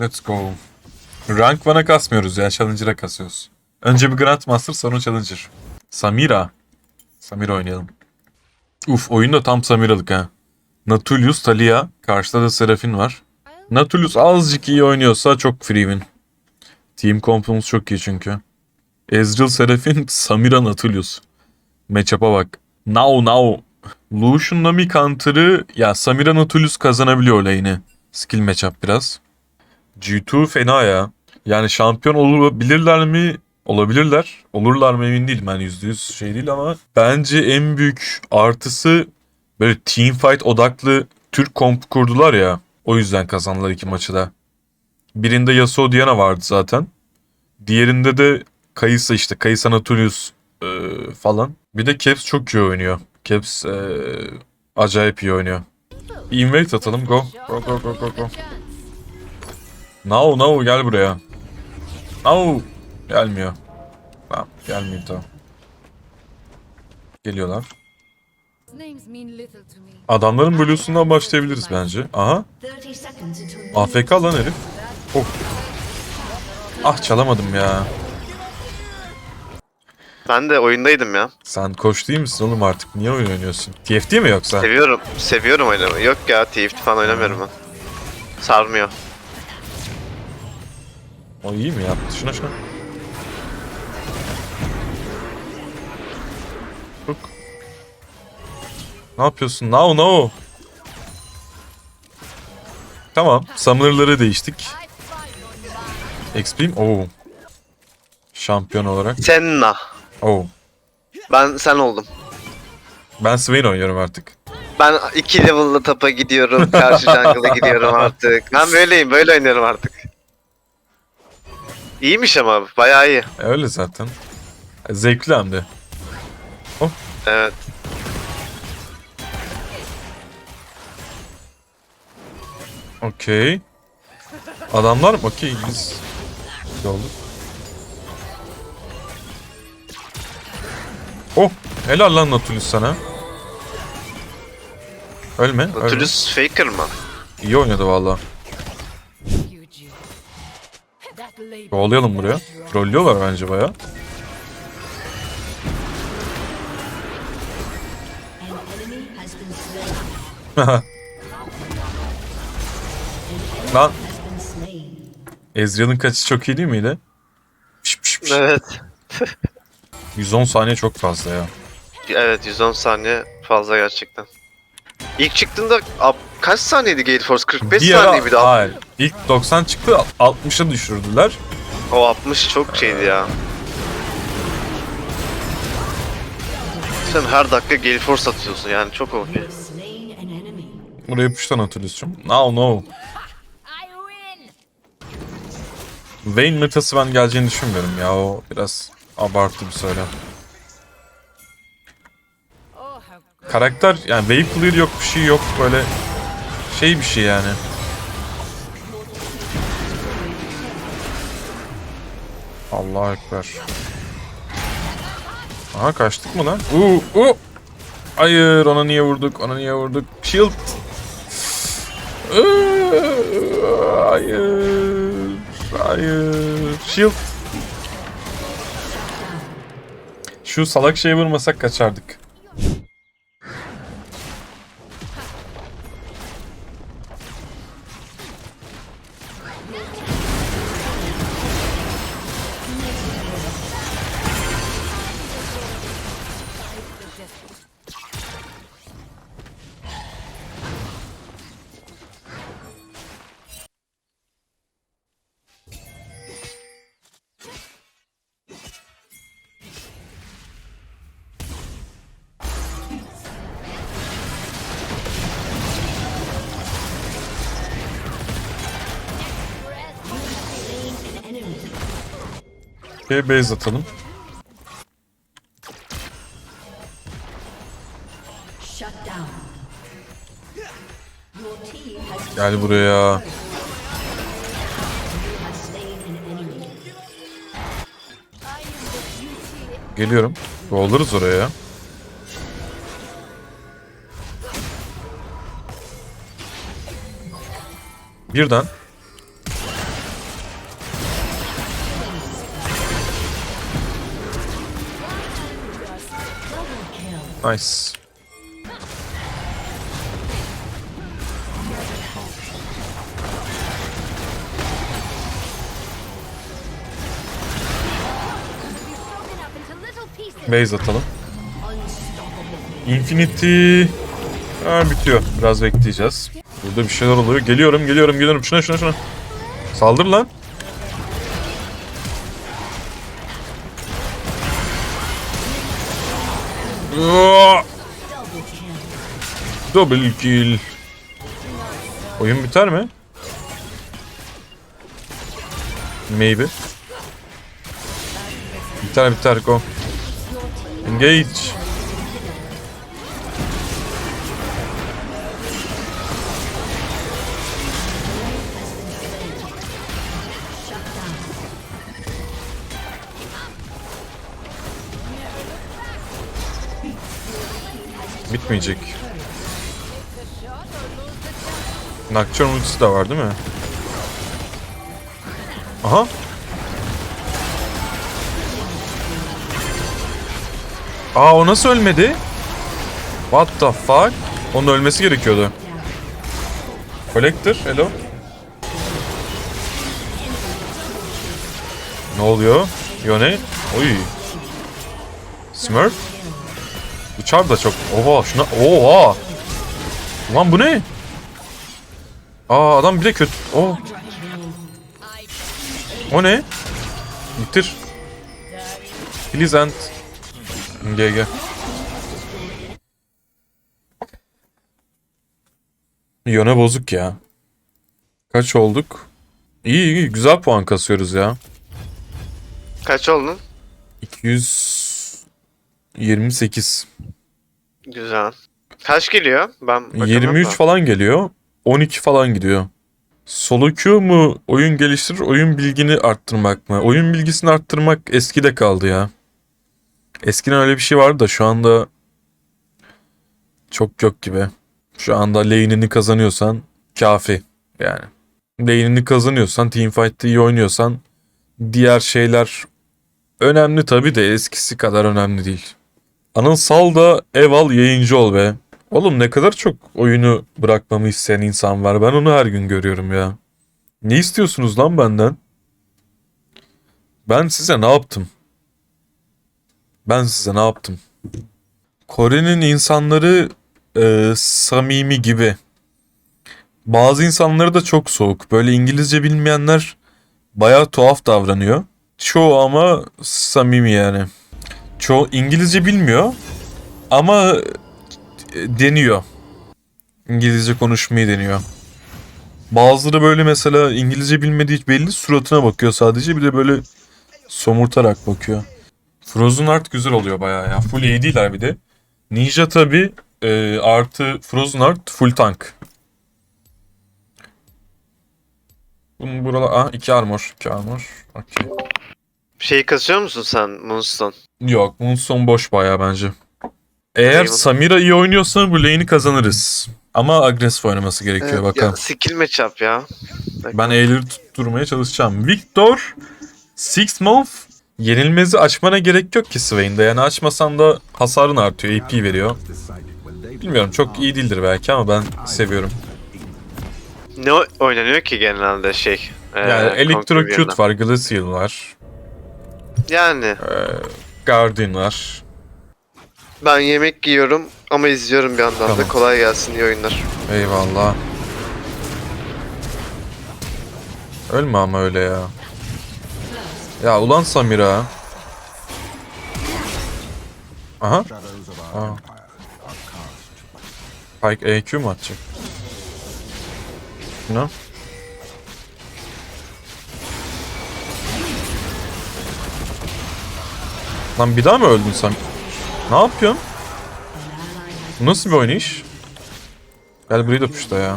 Let's go. Rank 1'a kasmıyoruz ya. Challenger'a kasıyoruz. Önce bir Grandmaster sonra Challenger. Samira. Samira oynayalım. Uf oyun da tam Samira'lık ha. Natulius, Talia. Karşıda da Serafin var. Natulius azıcık iyi oynuyorsa çok free win. Team kompumuz çok iyi çünkü. Ezreal, Serafin, Samira, Natulius. Matchup'a bak. Now now. Lucian Nami counter'ı ya Samira Natulius kazanabiliyor lane'i. Skill matchup biraz. G2 fena ya. Yani şampiyon olabilirler mi? Olabilirler. Olurlar mı emin değilim. Yani %100 şey değil ama bence en büyük artısı böyle team fight odaklı Türk komp kurdular ya. O yüzden kazandılar iki maçı da. Birinde Yasuo Diana vardı zaten. Diğerinde de Kayısa işte. Kayısa Nautilus e, falan. Bir de Caps çok iyi oynuyor. Caps e, acayip iyi oynuyor. Bir invite atalım. Go. Go go go go go. Now now gel buraya. Now. Gelmiyor. Tamam gelmiyor tamam. Geliyorlar. Adamların bölüsünden başlayabiliriz bence. Aha. 30 seconds until AFK lan herif. Oh. Ah çalamadım ya. Ben de oyundaydım ya. Sen koç değil misin oğlum artık? Niye oyun oynuyorsun? TFT mi yoksa? Seviyorum. Seviyorum oynamayı. Yok ya TFT falan oynamıyorum ben. Sarmıyor. O iyi mi yaptı? Şuna şuna. Bak. Ne yapıyorsun? Now no. Tamam. Summoner'ları değiştik. Extreme. Oo. Şampiyon olarak. Senna. Oo. Ben sen oldum. Ben Swain oynuyorum artık. Ben iki level'lı tapa gidiyorum. Karşı jungle'a gidiyorum artık. Ben böyleyim. Böyle oynuyorum artık. İyiymiş ama bayağı iyi. E, öyle zaten. Zevkli hem de. Evet. Okey. Adamlar mı? Okey biz iyi olduk. Oh! Helal lan Nautilus sana. Ölme, ölme. Nautilus Faker mı? İyi oynadı valla. Kovalayalım buraya. Trollüyorlar bence baya. Lan. Ezreal'ın kaçı çok iyi değil miydi? Piş piş piş. Evet. 110 saniye çok fazla ya. Evet 110 saniye fazla gerçekten. İlk çıktığında ab- kaç saniyeydi Gale Force? 45 Bir ara- saniye miydi? Hayır. İlk 90 çıktı 60'a düşürdüler. O 60 çok şeydi ya. Sen her dakika Gale Force atıyorsun yani çok OP. Slain an enemy. Buraya yapıştan Nautilus'cum. No no. I win. Vayne metası ben geleceğini düşünmüyorum ya. O biraz abartı bir söylem. Karakter yani wave yok bir şey yok böyle şey bir şey yani. Allah ekber. Aha kaçtık mı lan? Uuu uuu. Hayır ona niye vurduk ona niye vurduk? Shield. Hayır. Hayır. Shield. Şu salak şeyi vurmasak kaçardık. Bir base atalım. Gel buraya. Geliyorum. Oluruz oraya. Birden. Nice. Base atalım. Infinity... Ha, bitiyor. Biraz bekleyeceğiz. Burada bir şeyler oluyor. Geliyorum, geliyorum, geliyorum. Şuna, şuna, şuna. Saldır lan. Double kill. Oyun biter mi? Maybe. Biter biter go. Engage. Bitmeyecek. Nocturne ultisi de var değil mi? Aha. Aa o nasıl ölmedi? What the fuck? Onun ölmesi gerekiyordu. Collector, hello. Ne oluyor? Yone? Oy. Smurf? Uçar da çok. Oha şuna. Oha. Lan bu ne? Aa adam bir de kötü. Oh. O ne? Bitir. Please end. GG. Yöne bozuk ya. Kaç olduk? İyi iyi güzel puan kasıyoruz ya. Kaç oldun? 228. Güzel. Kaç geliyor? Ben bakamam 23 da. falan geliyor. 12 falan gidiyor. Solo mu oyun geliştirir, oyun bilgini arttırmak mı? Oyun bilgisini arttırmak eskide kaldı ya. Eskiden öyle bir şey vardı da şu anda çok yok gibi. Şu anda lane'ini kazanıyorsan kafi yani. Lane'ini kazanıyorsan, teamfight'te iyi oynuyorsan diğer şeyler önemli tabi de eskisi kadar önemli değil. Anıl sal da ev al yayıncı ol be. Oğlum ne kadar çok oyunu bırakmamı isteyen insan var. Ben onu her gün görüyorum ya. Ne istiyorsunuz lan benden? Ben size ne yaptım? Ben size ne yaptım? Kore'nin insanları e, samimi gibi. Bazı insanları da çok soğuk. Böyle İngilizce bilmeyenler bayağı tuhaf davranıyor. Çoğu ama samimi yani. Çoğu İngilizce bilmiyor ama e, deniyor. İngilizce konuşmayı deniyor. Bazıları böyle mesela İngilizce bilmediği belli suratına bakıyor sadece bir de böyle somurtarak bakıyor. Frozen Art güzel oluyor bayağı ya. Full AD'ler bir de. Ninja tabi e, artı Frozen Art full tank. Bunun buralar... Ah iki armor. iki armor. Okey. Şey kasıyor musun sen Moonstone? Yok Moonstone boş bayağı bence. Eğer Eyvallah. Samira iyi oynuyorsa bu lane'i kazanırız. Ama agresif oynaması gerekiyor Evet, bakalım. Ya, skill matchup ya. Ben E'leri tutturmaya çalışacağım. Victor, Six Month yenilmezi açmana gerek yok ki Swain'de. Yani açmasan da hasarın artıyor, AP veriyor. Bilmiyorum çok iyi değildir belki ama ben seviyorum. Ne oynanıyor ki genelde şey? e, Yani Conquer Electrocute var, Glacial var, Yani Guardian var. ben yemek yiyorum ama izliyorum bir yandan Tamam. da. Kolay gelsin iyi oyunlar. Eyvallah. Ölme ama öyle ya. Ya ulan Samira. Aha. Aa. Pike EQ mu atacak? Ne? Lan bir daha mı öldün sen? Ne yapıyorsun? Bu nasıl bir oynayış? Gel burayı da puşla ya.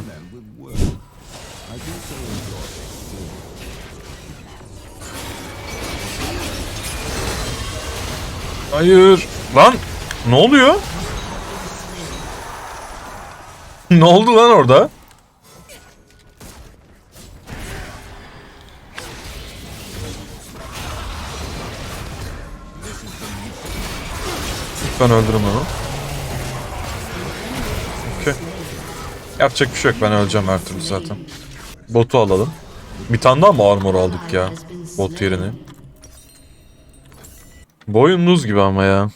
Hayır. Lan ne oluyor? ne oldu lan orada? Lütfen öldürün onu. Okey. Yapacak bir şey yok. Ben öleceğim her türlü zaten. Botu alalım. Bir tane daha mı armor aldık ya? Bot yerine. Bu gibi ama ya.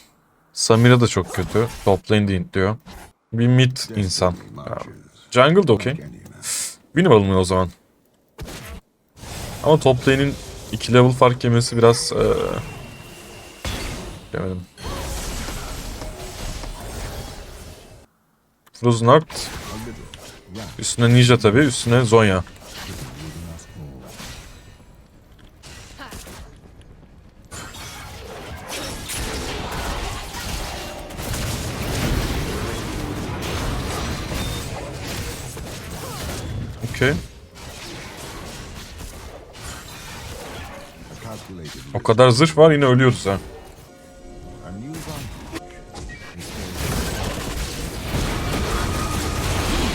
Samira da çok kötü. Top lane diyor. Bir mid insan. Jungle da okey. Benim alınmıyor o zaman. Ama top lane'in 2 level fark yemesi biraz... Ee... Demedim. Heart. Üstüne Ninja tabi, üstüne Zonya. Okey. O kadar zırh var yine ölüyoruz ha.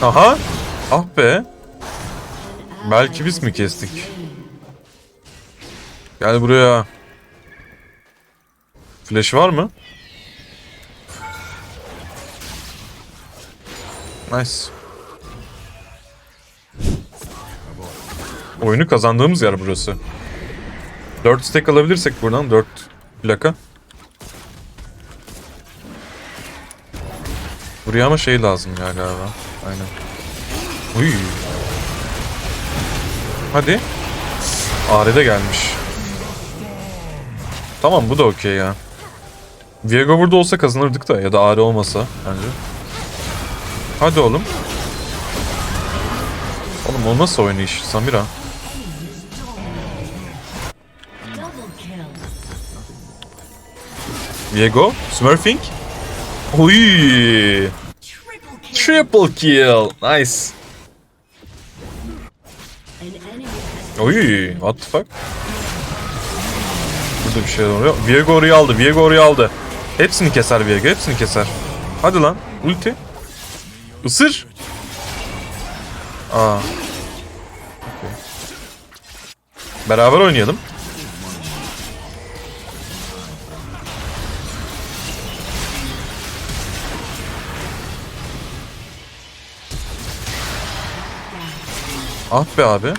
Aha. Ah be. Belki biz mi kestik? Gel buraya. Flash var mı? Nice. Oyunu kazandığımız yer burası. 4 stack alabilirsek buradan 4 plaka. Buraya ama şey lazım ya galiba. Aynen. Uy. Hadi. Ağrı'da gelmiş. Tamam bu da okey ya. Viego burada olsa kazanırdık da ya da Ağrı olmasa bence. Hadi oğlum. Oğlum o nasıl oynayış Samira? Viego? Smurfing? Uy. Triple kill. Nice. Oy. What the fuck? Burada bir şey oluyor. Viego orayı aldı. Viego orayı aldı. Hepsini keser Viego. Hepsini keser. Hadi lan. Ulti. Isır. Aa. Okey. Beraber oynayalım. Ah be abi.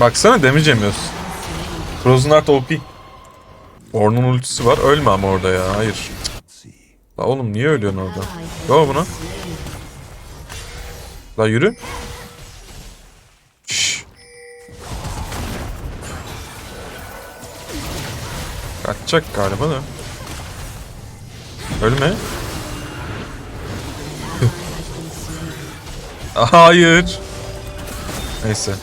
Baksana damage yemiyoruz. Frozen Heart OP. Orn'un ultisi var. Ölme ama orada ya. Hayır. La oğlum niye ölüyorsun orada? Go buna. La yürü. Şşş. Kaçacak galiba da. Ölme. Hayır. Neyse.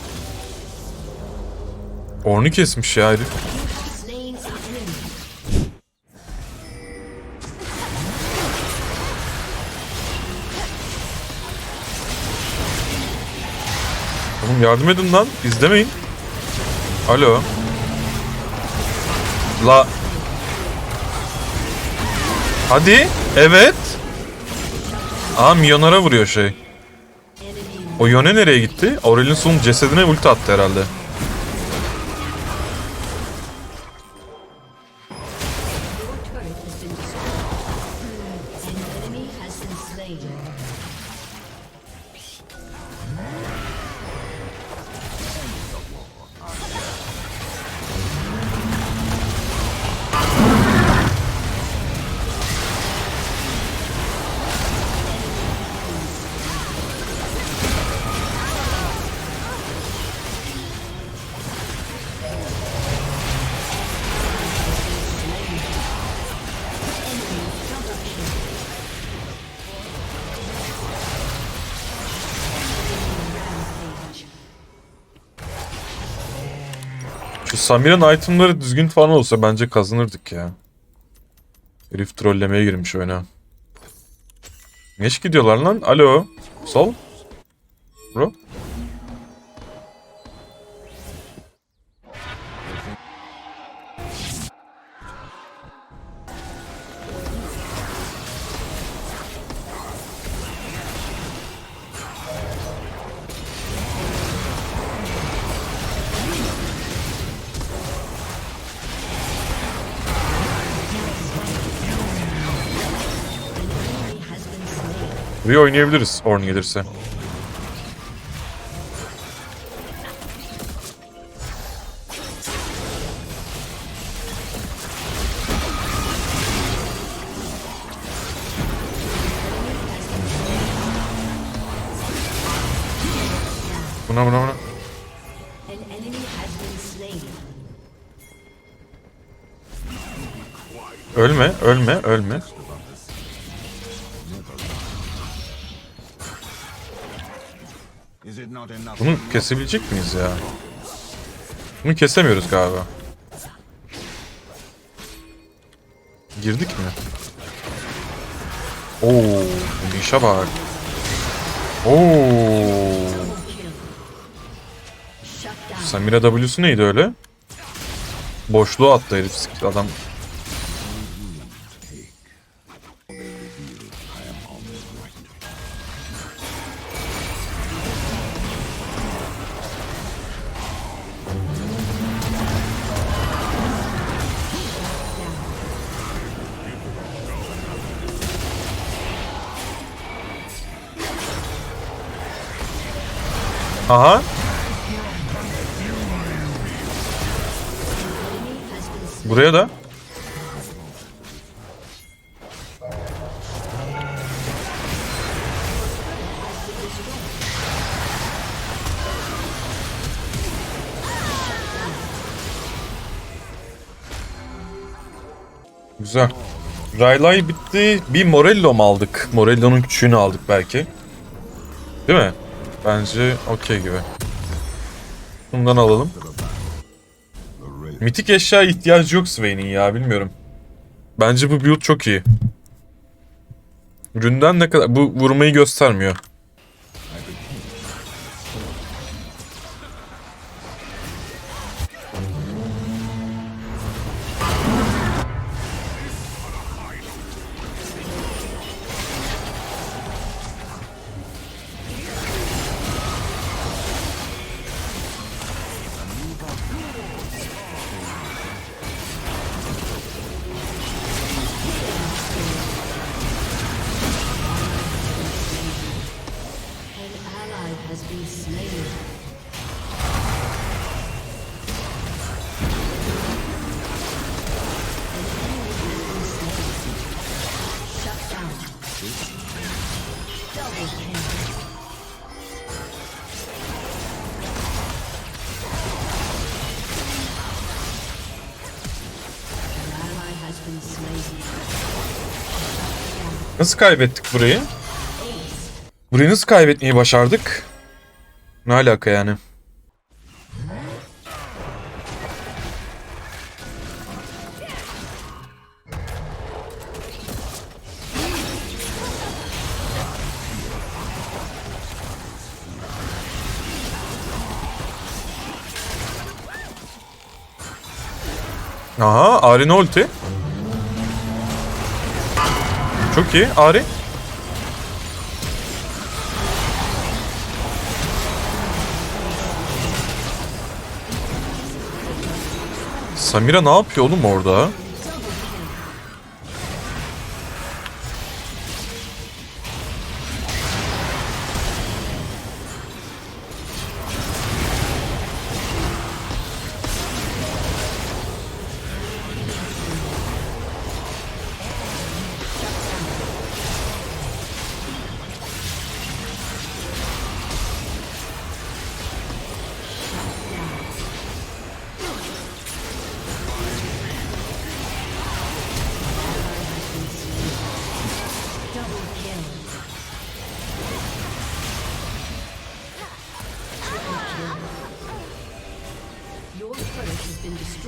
Ornu kesmiş ya herif. Oğlum yardım edin lan. İzlemeyin. Alo. La. Hadi. Evet. Aa Mionara vuruyor şey. O Yone nereye gitti? Aurelius'un cesedine ulti attı herhalde. Şu Samir'in itemları düzgün falan olsa bence kazanırdık ya. Herif trollemeye girmiş oyuna. Geç gidiyorlar lan. Alo. Sol. Bro. Buraya oynayabiliriz Ornn gelirse. Kesebilecek miyiz ya? Bunu kesemiyoruz galiba. Girdik mi? Oo, işe bak. Oo. Samira W'su neydi öyle? Boşluğa attı herif adam. Aha. Buraya da. Güzel. Raylay bitti. Bir Morello mu aldık? Morello'nun küçüğünü aldık belki. Değil mi? Bence okey gibi. Bundan alalım. Mitik eşya ihtiyacı yok Swain'in ya bilmiyorum. Bence bu build çok iyi. Ründen ne kadar... Bu vurmayı göstermiyor. Nasıl kaybettik burayı? Burayı nasıl kaybetmeyi başardık? Ne alaka yani? Aha, Ari'nin ulti. Çok iyi, Ari. Samira ne yapıyor oğlum orada?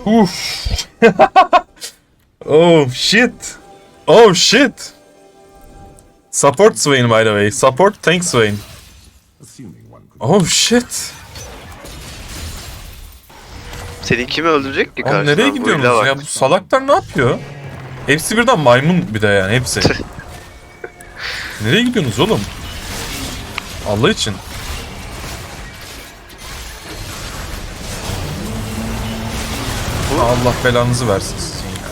Uf. oh shit. Oh shit. Support Swain by the way. Support thanks Swain. Oh shit. Seni kimi öldürecek ki Oğlum karşıdan? nereye Bu gidiyorsunuz ya? Bu salaklar ne yapıyor? Hepsi birden maymun bir de yani hepsi. nereye gidiyorsunuz oğlum? Allah için. Allah belanızı versin sizin ya.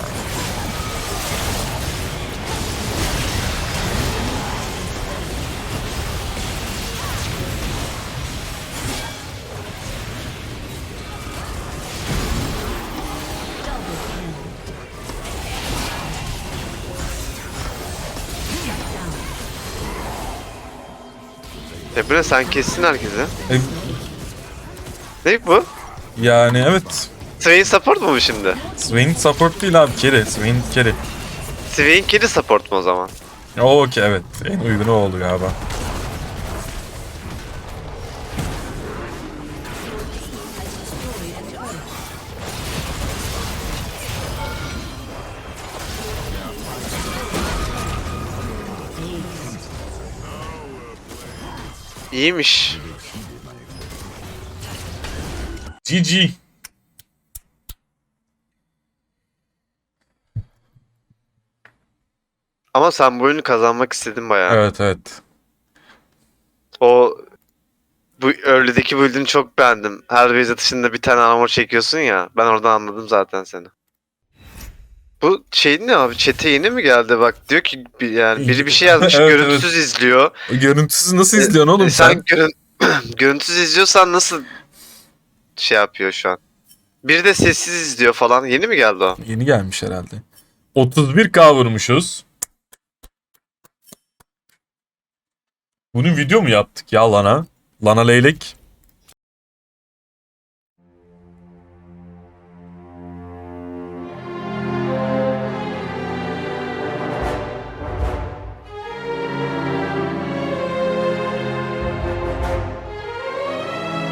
Emre sen kessin herkese. Ne bu? yani evet. Swain support mu bu şimdi? Swain support değil abi carry. Swain carry. Swain kili support mu o zaman? O okey evet. En uygunu o oldu galiba. İyiymiş. GG. Ama sen bu oyunu kazanmak istedin bayağı. Evet evet. O bu early'deki build'ini çok beğendim. Her base atışında bir tane armor çekiyorsun ya. Ben oradan anladım zaten seni. Bu şey ne abi? Çete yeni mi geldi bak diyor ki bir- yani biri bir şey yazmış Evet, görüntüsüz izliyor. Görüntüsüz nasıl izliyorsun oğlum E, sen? sen görün görüntüsüz izliyorsan nasıl şey yapıyor şu an? Biri de sessiz izliyor falan. Yeni mi geldi o? Yeni gelmiş herhalde. 31k vurmuşuz. Bunu video mu yaptık ya Lana? Lana Leylek.